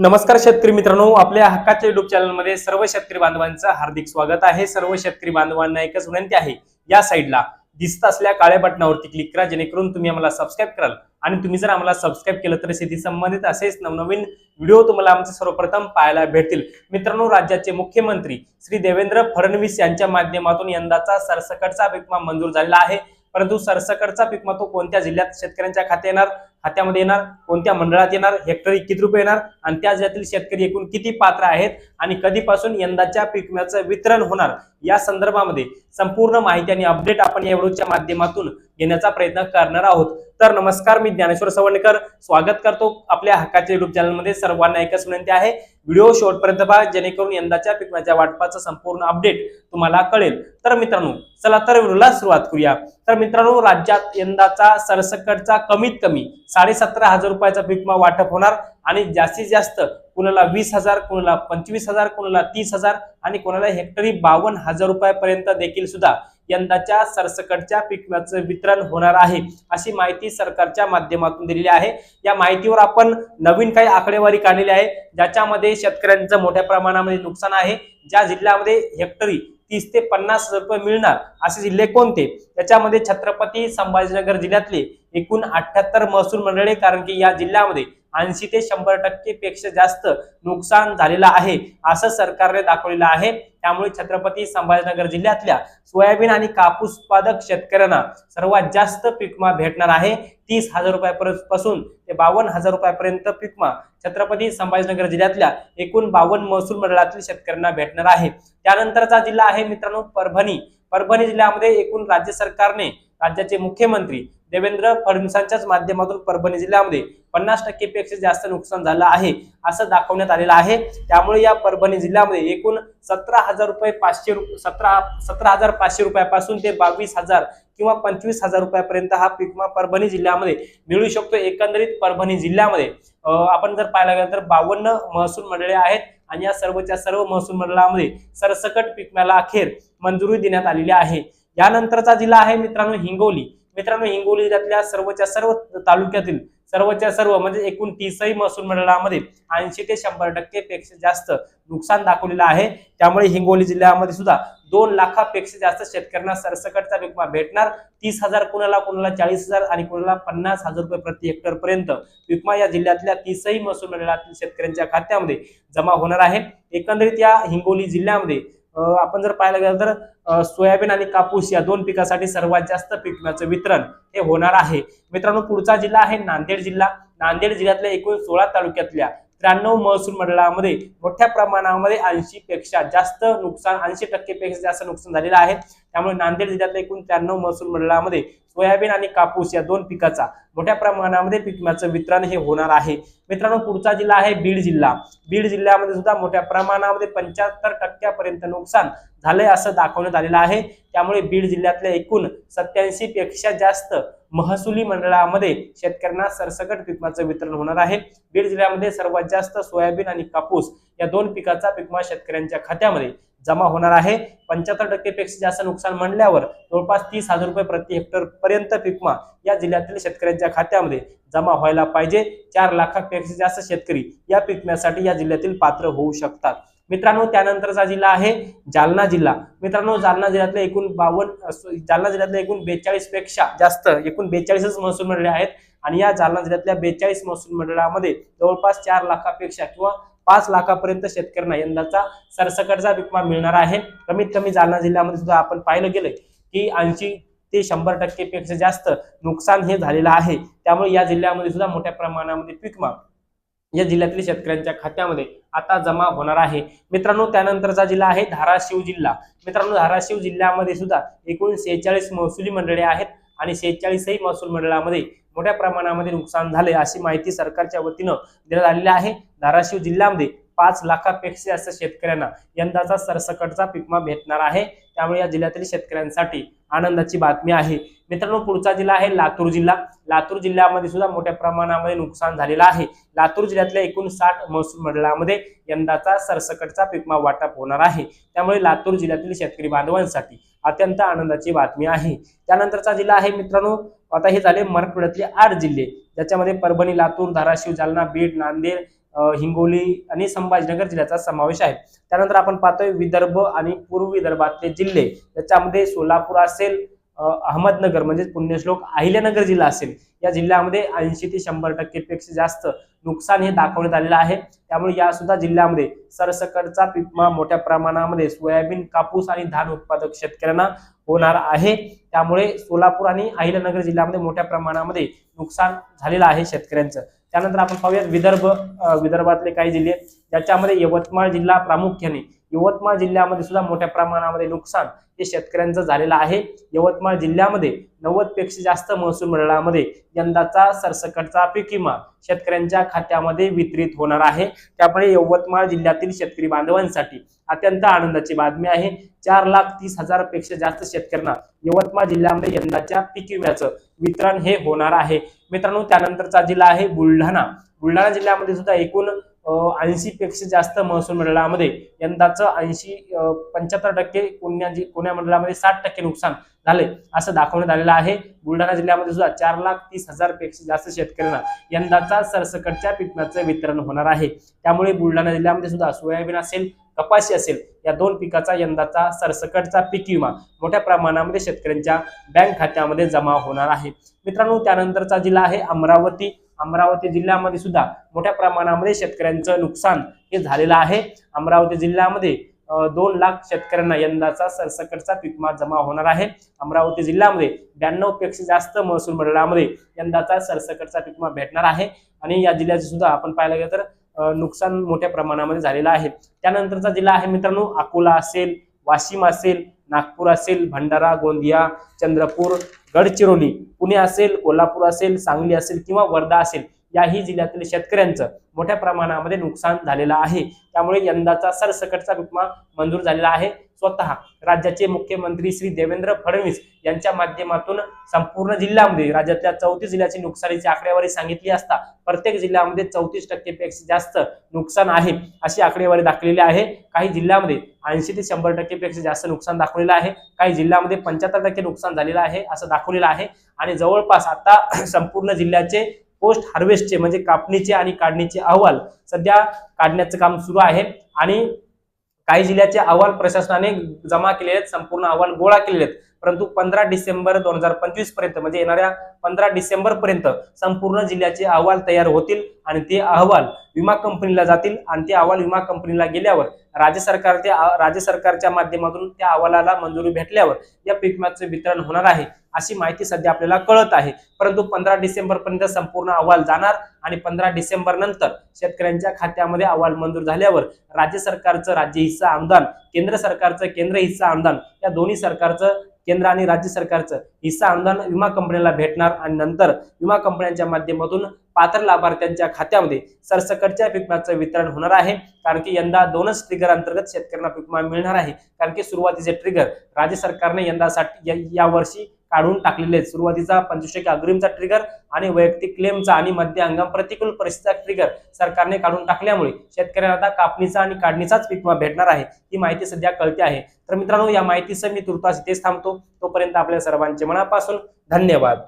नमस्कार शेतकरी मित्रांनो आपल्या हक्काच्या युट्यूब चॅनलमध्ये सर्व शेतकरी बांधवांचं हार्दिक स्वागत आहे. सर्व शेतकरी बांधवांना एकच विनंती आहे या साईडला दिसत असल्या काळ्या बटनावरती क्लिक करा जेणेकरून तुम्ही आम्हाला सबस्क्राईब कराल. आणि तुम्ही जर आम्हाला सबस्क्राईब केलं तर शेती संबंधित असेच नवनवीन व्हिडिओ तुम्हाला आमचे सर्वप्रथम पाहायला भेटतील. मित्रांनो राज्याचे मुख्यमंत्री श्री देवेंद्र फडणवीस यांच्या माध्यमातून यंदाचा सरसकटचा विमा मंजूर झालेला आहे. परंतु सरसकटचा पिकमा तो कोणत्या जिल्ह्यात शेतकऱ्यांच्या खाते येणार? खात्यामध्ये येणार कोणत्या मंडळात येणार हेक्टरी किती रुपये येणार आणि त्या जिल्ह्यातील शेतकरी एकूण किती पात्र आहेत आणि कधीपासून यंदाच्या पीक विम्याचं वितरण होणार या संदर्भामध्ये संपूर्ण माहिती आणि अपडेट आपण या व्हिडिओच्या माध्यमातून घेण्याचा प्रयत्न करणार आहोत. तर नमस्कार मी ज्ञानेश्वर सवंडकर. स्वागत करतो आपल्या हक्काच्या युट्यूब चॅनलमध्ये सर्वांना एकच विनंती आहे व्हिडिओ शेवटपर्यंत पहा जेणेकरून यंदाच्या पिकण्याच्या वाटपाचं संपूर्ण अपडेट तुम्हाला कळेल. तर मित्रांनो चला तर व्हिडिओला सुरुवात करूया. तर मित्रांनो राज्यात यंदाचा सरसकटचा कमीत कमी साडेसतरा हजार रुपयाचा पिकमा वाटप होणार आणि जास्तीत जास्त कुणाला वीस हजार कुणाला पंचवीस हजार कुणाला तीस हजार आणि कोणाला हेक्टरी बावन्न हजार रुपयापर्यंत देखील सुद्धा यंदाच्या सरसकटच्या पीक वितरण होणार आहे अशी माहिती सरकारच्या माध्यमातून दिलेली आहे. या माहितीवर आपण नवीन काही आकडेवारी काढलेली आहे ज्याच्यामध्ये शेतकऱ्यांचं मोठ्या प्रमाणामध्ये नुकसान आहे ज्या जिल्ह्यामध्ये हेक्टरी तीस ते पन्नास हजार रुपये मिळणार असे जिल्हे कोणते? त्याच्यामध्ये छत्रपती संभाजीनगर जिल्ह्यातले एकूण अठ्याहत्तर महसूल मंडळे कारण की या जिल्ह्यामध्ये ऐंशी ते शंभर टक्के पेक्षा जास्त नुकसान झालेलं आहे असं सरकारने दाखवलेलं आहे. त्यामुळे छत्रपती संभाजीनगर जिल्ह्यातल्या सोयाबीन आणि कापूस उत्पादक शेतकऱ्यांना सर्वात जास्त पिकमा भेटणार आहे. तीस हजार रुपयापासून ते बावन्न हजार रुपयापर्यंत पिकमा छत्रपती संभाजीनगर जिल्ह्यातल्या एकूण बावन्न महसूल मंडळातील शेतकऱ्यांना भेटणार आहे. त्यानंतरचा जिल्हा आहे मित्रांनो परभणी. परभणी जिल्ह्यामध्ये एकूण राज्य सरकारने राज्याचे मुख्यमंत्री देवेंद्र फडणवीसांच्याच माध्यमातून परभणी जिल्ह्यामध्ये पन्नास टक्केपेक्षा जास्त नुकसान झालं आहे असं दाखवण्यात आलेलं आहे. त्यामुळे या परभणी जिल्ह्यामध्ये एकूण सतरा हजार रुपये पाचशे सतरा सतरा हजार पाचशे रुपयापासून ते बावीस हजार किंवा पंचवीस हजार रुपयापर्यंत हा पीक विमा परभणी जिल्ह्यामध्ये मिळू शकतो. एकंदरीत परभणी जिल्ह्यामध्ये आपण जर पाहायला गेलं तर बावन्न महसूल मंडळे आहेत आणि या सर्वच्या सर्व महसूल मंडळामध्ये सरसकट पीक विम्याला अखेर मंजुरी देण्यात आलेली आहे. यानंतरचा जिल्हा आहे मित्रांनो हिंगोली. मित्रांनो हिंगोली जिल्ह्यातल्या सर्वच्या सर्व तालुक्यातील सर्वच्या सर्व म्हणजे एकूण तीसही महसूल मंडळामध्ये ऐंशी ते शंभर टक्के पेक्षा जास्त नुकसान दाखवलेलं आहे. त्यामुळे हिंगोली जिल्ह्यामध्ये सुद्धा दोन लाखापेक्षा जास्त शेतकऱ्यांना सरसकटचा विमा भेटणार. तीस हजार कुणाला कुणाला चाळीस हजार आणि कुणाला पन्नास हजार रुपये प्रति हेक्टर पर्यंत विमा या जिल्ह्यातल्या तीसही महसूल मंडळातील शेतकऱ्यांच्या खात्यामध्ये जमा होणार आहे. एकंदरीत या हिंगोली जिल्ह्यामध्ये आपण जर पाहायला गेलं तर सोयाबीन आणि कापूस या दोन पिकासाठी सर्वात जास्त पीक विम्याचं वितरण हे होणार आहे. मित्रांनो पुढचा जिल्हा आहे नांदेड जिल्हा. नांदेड जिल्ह्यातल्या एकूण सोळा तालुक्यातल्या त्र्याण्णव महसूल मंडळामध्ये मोठ्या प्रमाणामध्ये ऐंशी पेक्षा जास्त नुकसान ऐंशी टक्केपेक्षा जास्त नुकसान झालेलं आहे. त्यामुळे नांदेड जिल्ह्यातल्या एकूण त्र्याण्णव महसूल मंडळामध्ये सोयाबीन आणि कापूस या दोन पिकाचा मोठ्या प्रमाणामध्ये पिकम्याचं वितरण हे होणार आहे. मित्रांनो पुढचा जिल्हा आहे बीड जिल्हा. बीड जिल्ह्यामध्ये सुद्धा मोठ्या प्रमाणामध्ये पंच्याहत्तर टक्क्यापर्यंत नुकसान झालंय असं दाखवण्यात आलेलं आहे. त्यामुळे बीड जिल्ह्यातल्या एकूण सत्याऐंशी पेक्षा जास्त महसुली मंडळामध्ये शेतकऱ्यांना सरसकट पिकमाचं वितरण होणार आहे. बीड जिल्ह्यामध्ये सर्वात जास्त सोयाबीन आणि कापूस या दोन पिकाचा पिकमा शेतकऱ्यांच्या खात्यामध्ये जमा होणार आहे. पंच्याहत्तर टक्केपेक्षा जास्त नुकसान म्हणल्यावर जवळपास तीस हजार रुपये प्रति हेक्टर पर्यंत पिकमा या जिल्ह्यातील शेतकऱ्यांच्या खात्यामध्ये जमा व्हायला पाहिजे. चार लाखापेक्षा जास्त शेतकरी या पिकम्यासाठी या जिल्ह्यातील पात्र होऊ शकतात. मित्रांनो त्यानंतरचा जिल्हा आहे जालना जिल्हा. मित्रांनो जालना जिल्ह्यातले एकूण बावन्न जालना जिल्ह्यातल्या एकूण बेचाळीसपेक्षा जास्त एकूण बेचाळीसच महसूल मंडळे आहेत. आणि या जालना जिल्ह्यातल्या बेचाळीस महसूल मंडळामध्ये जवळपास चार लाखापेक्षा किंवा पाच लाखापर्यंत शेतकऱ्यांना यंदाचा सरसकटचा विमा मिळणार आहे. कमीत कमी जालना जिल्ह्यामध्ये सुद्धा आपण पाहिलं गेलं की ऐंशी ते शंभर टक्केपेक्षा जास्त नुकसान हे झालेलं आहे. त्यामुळे या जिल्ह्यामध्ये सुद्धा मोठ्या प्रमाणामध्ये पिकमा या जिल्ह्यातील शेतकऱ्यांच्या खात्यामध्ये आता जमा होणार आहे. मित्रांनो त्यानंतरचा जिल्हा आहे धाराशिव जिल्हा. मित्रांनो धाराशिव जिल्ह्यामध्ये सुद्धा एकूण सेहेचाळीस महसुली मंडळे आहेत आणि सेहेचाळीसही महसूल मंडळामध्ये मोठ्या प्रमाणामध्ये नुकसान झाले अशी माहिती सरकारच्या वतीनं देण्यात आलेली आहे. धाराशिव जिल्ह्यामध्ये पाच लाखापेक्षा जास्त शेतकऱ्यांना यंदाचा सरसकटचा पिकमा भेटणार आहे. त्यामुळे या जिल्ह्यातील शेतकऱ्यांसाठी आनंदाची बातमी आहे. मित्रांनो पुढचा जिल्हा आहे लातूर जिल्हा. लातूर जिल्ह्यामध्ये सुद्धा मोठ्या प्रमाणामध्ये नुकसान झालेलं आहे. लातूर जिल्ह्यातल्या एकूण साठ महसूल मंडळामध्ये यंदाचा सरसकटचा पिकमा वाटप होणार आहे. त्यामुळे लातूर जिल्ह्यातील शेतकरी बांधवांसाठी अत्यंत आनंदाची बातमी आहे. त्यानंतरचा जिल्हा आहे मित्रांनो आता हे झाले मराठवाड्यातले आठ जिल्हे. ज्याच्यामध्ये परभणी लातूर धाराशिव जालना बीड नांदेड हिंगोली आणि संभाजीनगर जिल्ह्याचा समावेश आहे. त्यानंतर आपण पाहतोय विदर्भ आणि पूर्व विदर्भातले जिल्हे. त्याच्यामध्ये सोलापूर असेल अहमदनगर म्हणजे पुण्यश्लोक अहिल्यानगर जिल्हा असेल. या जिल्ह्यामध्ये ऐंशी ते शंभर टक्केपेक्षा जास्त नुकसान हे दाखवण्यात आलेलं आहे. त्यामुळे या सुद्धा जिल्ह्यामध्ये सरसकटचा पीक मोठ्या प्रमाणामध्ये सोयाबीन कापूस आणि धान उत्पादक शेतकऱ्यांना होणार आहे. त्यामुळे सोलापूर आणि अहिल्यानगर जिल्ह्यामध्ये मोठ्या प्रमाणामध्ये नुकसान झालेलं आहे शेतकऱ्यांचं. त्यानंतर आपण पाहूयात विदर्भ विदर्भातले काही जिल्हे ज्याच्यामध्ये यवतमाळ जिल्हा प्रामुख्याने यवतमाळ जिल्ह्यामध्ये सुद्धा मोठ्या प्रमाणामध्ये नुकसान हे शेतकऱ्यांचं झालेलं आहे. यवतमाळ जिल्ह्यामध्ये नव्वदपेक्षा जास्त महसूल मंडळामध्ये यंदाचा सरसकटचा पीक विमा शेतकऱ्यांच्या खात्यामध्ये वितरित होणार आहे. त्यामुळे यवतमाळ जिल्ह्यातील शेतकरी बांधवांसाठी अत्यंत आनंदाची बातमी आहे. चार लाख तीस हजारपेक्षा जास्त शेतकऱ्यांना यवतमाळ जिल्ह्यामध्ये यंदाच्या पीक विम्याचं वितरण हे होणार आहे. मित्रांनो त्यानंतरचा जिल्हा आहे बुलढाणा. बुलढाणा जिल्ह्यामध्ये सुद्धा एकूण ऐंशी पेक्षा जास्त महसूल मंडळामध्ये यंदाचं ऐंशी पंच्याहत्तर टक्के पुण्या कोण्या पुण्या मंडळामध्ये साठ टक्के नुकसान झाले असं दाखवण्यात आलेलं आहे. बुलढाणा जिल्ह्यामध्ये सुद्धा चार लाख तीस हजारपेक्षा जास्त शेतकऱ्यांना यंदाचा सरसकटच्या पिकाचं वितरण होणार आहे. त्यामुळे बुलढाणा जिल्ह्यामध्ये सुद्धा सोयाबीन असेल कपाशी असेल या दोन पिकाचा यंदाचा सरसकटचा पीक विमा मोठ्या प्रमाणामध्ये शेतकऱ्यांच्या बँक खात्यामध्ये जमा होणार आहे. मित्रांनो त्यानंतरचा जिल्हा आहे अमरावती. अमरावती जिल्ह्यामध्ये सुद्धा मोठ्या प्रमाणामध्ये शेतकऱ्यांचं नुकसान हे झालेलं आहे. अमरावती जिल्ह्यामध्ये दोन लाख शेतकऱ्यांना यंदाचा सरसकटचा पिकमा जमा होणार आहे. अमरावती जिल्ह्यामध्ये ब्याण्णवपेक्षा जास्त महसूल मंडळामध्ये यंदाचा सरसकटचा पिकमा भेटणार आहे. आणि या जिल्ह्याचे सुद्धा आपण पाहायला गेलं तर नुकसान मोठ्या प्रमाणामध्ये झालेलं आहे. त्यानंतरचा जिल्हा आहे मित्रांनो अकोला असेल वाशिम असेल नागपूर असेल भंडारा गोंदिया चंद्रपूर गडचिरोली पुणे असेल कोल्हापूर असेल सांगली असेल किंवा वर्धा असेल. याही जिल्ह्यातील शेतकऱ्यांचं मोठ्या प्रमाणामध्ये नुकसान झालेलं आहे. त्यामुळे यंदाचा सरसकटचा विमा मंजूर झालेला आहे. स्वतः राज्याचे मुख्यमंत्री श्री देवेंद्र फडणवीस यांच्या माध्यमातून संपूर्ण जिल्ह्यामध्ये राज्यातल्या चौतीस जिल्ह्याची नुकसानीची आकडेवारी सांगितली असता प्रत्येक जिल्ह्यामध्ये चौतीस टक्केपेक्षा जास्त नुकसान आहे अशी आकडेवारी दाखवलेली आहे. काही जिल्ह्यामध्ये ऐंशी ते शंभर टक्केपेक्षा जास्त नुकसान दाखवलेलं आहे. काही जिल्ह्यामध्ये पंच्याहत्तर टक्के नुकसान झालेलं आहे असं दाखवलेलं आहे. आणि जवळपास आता संपूर्ण जिल्ह्याचे पोस्ट हार्वेस्टचे म्हणजे कापणीचे आणि काढणीचे अहवाल सध्या काढण्याचं काम सुरू आहे. आणि काही जिल्ह्याचे अहवाल प्रशासनाने जमा केलेले आहेत संपूर्ण अहवाल गोळा केलेले आहेत. परंतु पंधरा डिसेंबर दोन हजार पंचवीसपर्यंत म्हणजे येणाऱ्या पंधरा डिसेंबर पर्यंत संपूर्ण जिल्ह्याचे अहवाल तयार होतील आणि ते अहवाल विमा कंपनीला जातील आणि ते अहवाल विमा कंपनीला गेल्यावर राज्य सरकार ते राज्य सरकारच्या माध्यमातून त्या अहवालाला मंजुरी भेटल्यावर या पीक विम्याचं वितरण होणार आहे अशी माहिती सध्या आपल्याला कळत आहे. परंतु पंधरा डिसेंबर पर्यंत संपूर्ण अहवाल जाणार आणि पंधरा डिसेंबर नंतर शेतकऱ्यांच्या खात्यामध्ये अहवाल मंजूर झाल्यावर राज्य सरकारचं राज्य हिस्सा अनुदान केंद्र सरकारचं केंद्र हिस्सा अनुदान या दोन्ही सरकारचं केंद्र आणि राज्य सरकारचं हिस्सा अनुदान विमा कंपनीला भेटणार आणि नंतर विमा कंपन्यांच्या माध्यमातून पात्र लाभार्थ्यांच्या खात्यामध्ये सरसकटच्या पिकमाचं वितरण होणार आहे. कारण की यंदा दोनच ट्रिगर अंतर्गत शेतकऱ्यांना पिकमा विमा मिळणार आहे. कारण की सुरुवातीचे ट्रिगर राज्य सरकारने यंदासाठी या वर्षी काढून टाकलेले आहेत. सुरुवातीचा पंचवीस अग्रिमचा ट्रिगर आणि वैयक्तिक क्लेमचा आणि मध्य हंगाम प्रतिकूल परिस्थितीचा ट्रिगर सरकारने काढून टाकल्यामुळे शेतकऱ्यांना आता कापणीचा आणि काढणीचाच पीक विमा भेटणार आहे. ही माहिती सध्या कळते आहे. तर मित्रांनो या माहितीसह मी तुर्तास इथेच थांबतो. तोपर्यंत आपल्या सर्वांचे मनापासून धन्यवाद.